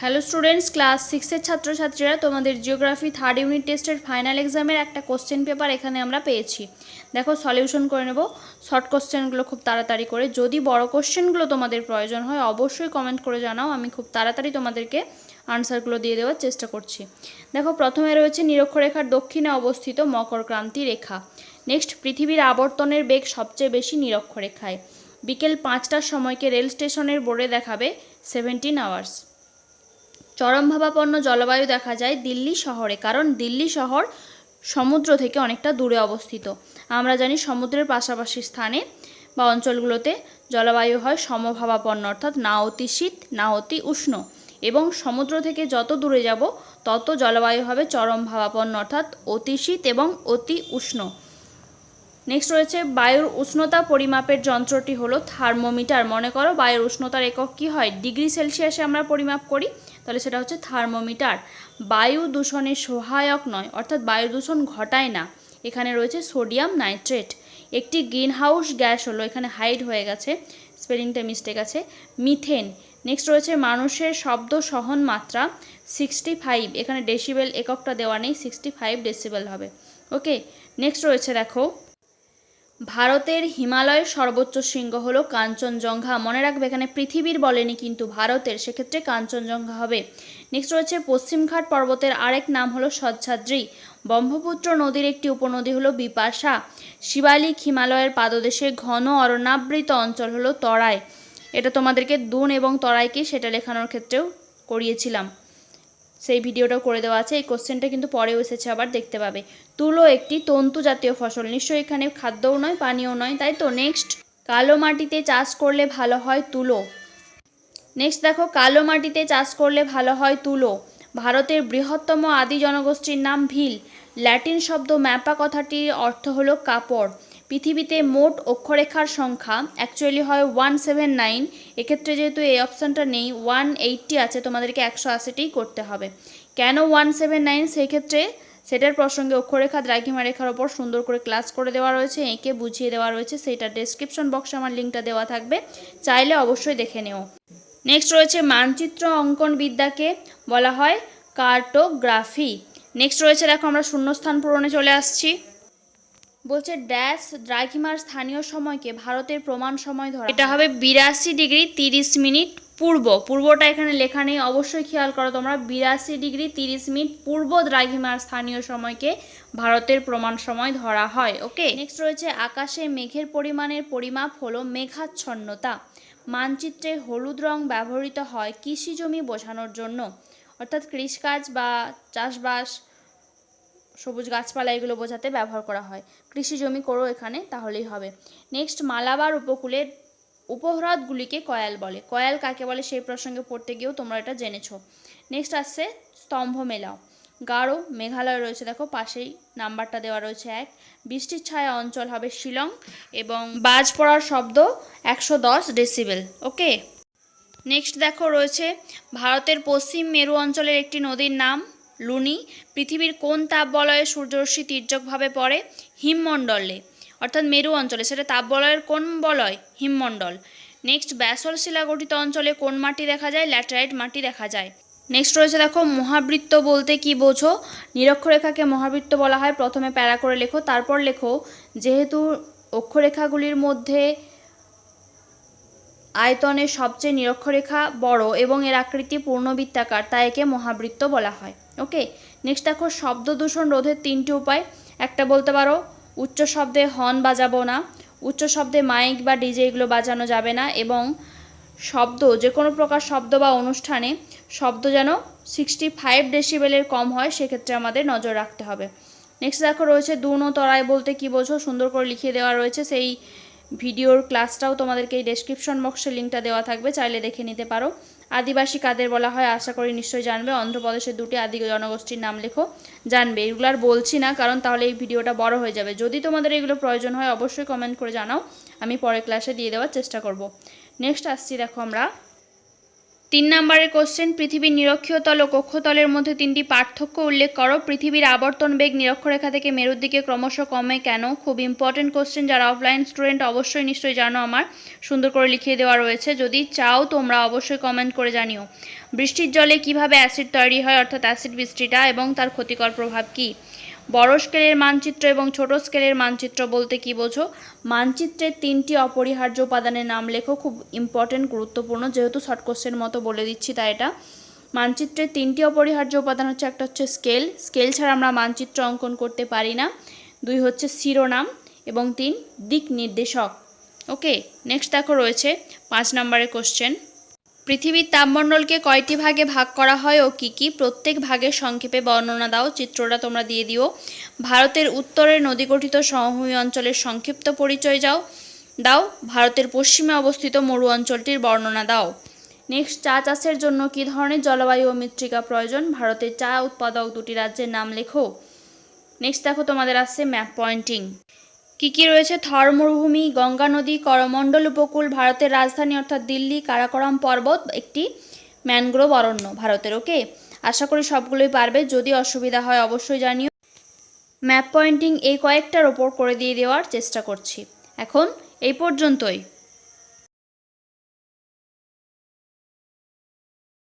Hello students, class সিক্সের ছাত্রছাত্রীরা, তোমাদের জিওগ্রাফি থার্ড ইউনিট টেস্টের ফাইনাল এক্সামের একটা কোশ্চেন পেপার এখানে আমরা পেয়েছি। দেখো সলিউশন করে নেব। শর্ট কোশ্চেনগুলো খুব তাড়াতাড়ি করে। যদি বড় কোশ্চেনগুলো তোমাদের প্রয়োজন হয়, অবশ্যই কমেন্ট করে জানাও। আমি খুব তাড়াতাড়ি তোমাদেরকে আনসারগুলো দিয়ে দেওয়ার চেষ্টা করছি। দেখো, প্রথমে রয়েছে নিরক্ষরেখার দক্ষিণে অবস্থিত মকর ক্রান্তি রেখা। নেক্সট পৃথিবীর আবর্তনের বেগ সবচেয়ে বেশি নিরক্ষরেখায়। বিকেল পাঁচটার সময়কে রেল স্টেশনের বোর্ডে দেখাবে সেভেন্টিন আওয়ার্স চরমভাবাপন্ন জলবায়ু দেখা যায় দিল্লি শহরে, কারণ দিল্লি শহর সমুদ্র থেকে অনেকটা দূরে অবস্থিত। আমরা জানি সমুদ্রের পাশাপাশি স্থানে বা অঞ্চলগুলোতে জলবায়ু হয় সমভাবাপন্ন, অর্থাৎ না অতি শীত, না অতি উষ্ণ। এবং সমুদ্র থেকে যত দূরে যাব, তত জলবায়ু হবে চরম ভাবাপন্ন অর্থাৎ অতি শীত এবং অতি উষ্ণ। নেক্সট রয়েছে, বায়ুর উষ্ণতা পরিমাপের যন্ত্রটি হলো থার্মোমিটার। মনে করো বায়ুর উষ্ণতার একক কী হয়? ডিগ্রি সেলসিয়াসে আমরা পরিমাপ করি তাহলে সেটা হচ্ছে থার্মোমিটার। বায়ু দূষণের সহায়ক নয়, অর্থাৎ বায়ু দূষণ ঘটায় না। এখানে রয়েছে সোডিয়াম নাইট্রেট। একটি গ্রিন হাউস গ্যাস হলো, এখানে হাইড হয়ে গেছে, স্পেলিংটা মিস্টেক আছে, মিথেন। নেক্সট রয়েছে মানুষের শব্দ সহন মাত্রা, সিক্সটি ফাইভ। এখানে ডেসিবেল এককটা দেওয়া নেই, সিক্সটি ফাইভ ডেসিবেল হবে। ওকে, নেক্সট রয়েছে দেখো ভারতের হিমালয়ের সর্বোচ্চ শৃঙ্গ হলো কাঞ্চনজঙ্ঘা। মনে রাখবে এখানে পৃথিবীর বলেনি, কিন্তু ভারতের। সেক্ষেত্রে কাঞ্চনজঙ্ঘা হবে। নেক্সট রয়েছে পশ্চিমঘাট পর্বতের আরেক নাম হলো সহ্যাদ্রি ব্রহ্মপুত্র নদীর একটি উপনদী হলো বিপাশা। শিবালিক হিমালয়ের পাদদেশে ঘন অরণ্যাবৃত অঞ্চল হলো তরাই। এটা তোমাদেরকে দুন এবং তরাইকে সেটা লেখানোর ক্ষেত্রেও করিয়েছিলাম। সেই ভিডিওটাও করে দেওয়া আছে। এই কোশ্চেনটা কিন্তু পরেও এসেছে আবার, দেখতে পাবে। তুলো একটি তন্তু জাতীয় ফসল। নিশ্চয়ই এখানে খাদ্যও নয়, পানীয় নয়, তাই তো? নেক্সট কালো মাটিতে চাষ করলে ভালো হয় তুলো। নেক্সট দেখো, কালো মাটিতে চাষ করলে ভালো হয় তুলো। ভারতের বৃহত্তম আদি জনগোষ্ঠীর নাম ভিল। ল্যাটিন শব্দ ম্যাপা কথাটির অর্থ হলো কাপড়। পৃথিবীতে মোট অক্ষরেখার সংখ্যা অ্যাকচুয়ালি হয় ওয়ান সেভেন নাইন এক্ষেত্রে যেহেতু এই অপশানটা নেই ওয়ান এইটটি আছে, তোমাদেরকে একশো আশিটিই করতে হবে। কেন ওয়ান সেভেন নাইন সেই ক্ষেত্রে সেটার প্রসঙ্গে অক্ষরেখা দ্রাঘিমা রেখার ওপর সুন্দর করে ক্লাস করে দেওয়া রয়েছে, এঁকে বুঝিয়ে দেওয়া রয়েছে সেইটা ডেসক্রিপশন বক্সে আমার লিঙ্কটা দেওয়া থাকবে, চাইলে অবশ্যই দেখে নিও। নেক্সট রয়েছে মানচিত্র অঙ্কন বিদ্যাকে বলা হয় কার্টোগ্রাফি নেক্সট রয়েছে দেখো আমরা শূন্যস্থান পূরণে চলে আসছি। বলছে ড্যাশ দ্রাঘিমার স্থানীয় সময়কে ভারতের প্রমাণ সময় ধরা এটা হবে বিরাশি ডিগ্রি তিরিশ মিনিট পূর্ব। পূর্বটা এখানে লেখা নেই অবশ্যই খেয়াল করো তোমরা। বিরাশি ডিগ্রি তিরিশ মিনিট পূর্ব দ্রাঘিমার স্থানীয় সময়কে ভারতের প্রমাণ সময় ধরা হয়। ওকে নেক্সট রয়েছে আকাশে মেঘের পরিমাণের পরিমাপ হলো মেঘাচ্ছন্নতা। মানচিত্রে হলুদ রং ব্যবহৃত হয় কৃষি জমি বোঝানোর জন্য। অর্থাৎ কৃষিকাজ বা চাষবাস, সবুজ গাছপালা এগুলো বোঝাতে ব্যবহার করা হয়। কৃষি জমি করো এখানে, তাহলেই হবে। নেক্সট মালাবার উপকূলের উপহ্রদগুলিকে কয়াল বলে। কয়াল কাকে বলে সেই প্রসঙ্গে পড়তে গিয়েও তোমরা এটা জেনেছো। নেক্সট আসছে স্তম্ভ মেলাও গাঢ় মেঘালয় রয়েছে, দেখো, পাশেই নাম্বারটা দেওয়া রয়েছে এক। বৃষ্টির ছায়া অঞ্চল হবে শিলং এবং বাজ পড়ার শব্দ একশো দশ ডেসিবেল। ওকে নেক্সট দেখো রয়েছে ভারতের পশ্চিম মেরু অঞ্চলের একটি নদীর নাম লুনি। পৃথিবীর কোন তাপবলয়ে সূর্যরশ্মি তির্যকভাবে পড়ে? হিমমণ্ডলে অর্থাৎ মেরু অঞ্চলে। সেটা তাপবলয়ের কোন বলয়? হিমমণ্ডল নেক্সট ব্যাসল শিলা গঠিত অঞ্চলে কোন মাটি দেখা যায়? ল্যাটেরাইট মাটি দেখা যায়। নেক্সট রয়েছে দেখো মহাবৃত্ত বলতে কি বোঝো? নিরক্ষরেখাকে মহাবৃত্ত বলা হয়। প্রথমে প্যারা করে লেখো, তারপর লেখো যেহেতু অক্ষরেখাগুলির মধ্যে আয়তনের সবচেয়ে নিরক্ষরেখা বড় এবং এর আকৃতি পূর্ণবৃত্তাকার তাই একে মহাবৃত্ত বলা হয়। ওকে নেক্সট দেখো, শব্দ দূষণ রোধের তিনটি উপায়। একটা বলতে পারো, উচ্চ শব্দে হর্ন বাজাবো না, উচ্চ শব্দে মাইক বা ডিজে এগুলো বাজানো যাবে না এবং শব্দ যে কোনো প্রকার শব্দ বা অনুষ্ঠানে শব্দ যেন সিক্সটি ফাইভ ডেসিবেলের কম হয়, সেক্ষেত্রে আমাদের নজর রাখতে হবে। নেক্সট দেখো, রয়েছে দুন ও তরাই বলতে কি বোঝো? সুন্দর করে লিখিয়ে দেওয়া রয়েছে, সেই ভিডিওর ক্লাসটাও তোমাদেরকে এই ডেসক্রিপশন বক্সে লিঙ্কটা দেওয়া থাকবে, চাইলে দেখে নিতে পারো। আদিবাসী কাদের বলা হয়, আশা করি নিশ্চয়ই জানবে। অন্ধ্রপ্রদেশের দুটি আদি জনগোষ্ঠীর নাম লেখো, জানবে। এগুলো আর বলছি না, কারণ তাহলে এই ভিডিওটা বড় হয়ে যাবে। যদি তোমাদের এগুলো প্রয়োজন হয়, অবশ্যই কমেন্ট করে জানাও। আমি পরের ক্লাসে দিয়ে দেওয়ার চেষ্টা করব। নেক্সট আসছি, দেখো আমরা। তিন নম্বরের কোশ্চেন পৃথিবীর নিরক্ষীয়তল ও কক্ষতলের মধ্যে তিনটি পার্থক্য উল্লেখ করো। পৃথিবীর আবর্তন বেগ নিরক্ষরেখা থেকে মেরুর দিকে ক্রমশ কমে কেন? খুব ইম্পর্টেন্ট কোশ্চেন যারা অফলাইন স্টুডেন্ট অবশ্যই নিশ্চয়ই জানো আমার। সুন্দর করে লিখিয়ে দেওয়া রয়েছে। যদি চাও তোমরা অবশ্যই কমেন্ট করে জানিও। বৃষ্টির জলে কীভাবে অ্যাসিড তৈরি হয়, অর্থাৎ অ্যাসিড বৃষ্টিটা এবং তার ক্ষতিকর প্রভাব কী? বড় স্কেলের মানচিত্র এবং ছোট স্কেলের মানচিত্র বলতে কি বোঝো? মানচিত্রের তিনটি অপরিহার্য উপাদানের নাম লেখো, খুব ইম্পর্টেন্ট গুরুত্বপূর্ণ, যেহেতু শর্ট কোশ্চেন মতো বলে দিচ্ছি তাই এটা। মানচিত্রের তিনটি অপরিহার্য উপাদান হচ্ছে, একটা হচ্ছে স্কেল স্কেল ছাড়া আমরা মানচিত্র অঙ্কন করতে পারি না। দুই হচ্ছে শিরোনাম এবং তিন দিক নির্দেশক। ওকে নেক্সট দেখো রয়েছে পাঁচ নম্বরের কোশ্চেন পৃথিবীর তাপমণ্ডলকে কয়টি ভাগে ভাগ করা হয় ও কী কী? প্রত্যেক ভাগের সংক্ষেপে বর্ণনা দাও, চিত্রটা তোমরা দিয়ে দিও। ভারতের উত্তরের নদীগঠিত সমভূমি অঞ্চলের সংক্ষিপ্ত পরিচয় যাও। দাও, ভারতের পশ্চিমে অবস্থিত মরু অঞ্চলটির বর্ণনা দাও। নেক্সট চা চাষের জন্য কী ধরনের জলবায়ু ও মৃত্তিকা প্রয়োজন? ভারতের চা উৎপাদক দুটি রাজ্যের নাম লেখো। নেক্সট দেখো তোমাদের আসছে ম্যাপ পয়েন্টিং কী কী রয়েছে? থর মরুভূমি গঙ্গা নদী, করমণ্ডল উপকূল, ভারতের রাজধানী অর্থাৎ দিল্লি, কারাকোরাম পর্বত, একটি ম্যানগ্রোভ অরণ্য ভারতের। ওকে? আশা করি সবগুলোই পারবে। যদি অসুবিধা হয় অবশ্যই জানিও। ম্যাপ পয়েন্টিং এই কয়েকটার ওপর করে দিয়ে দেওয়ার চেষ্টা করছি। এখন এই পর্যন্তই।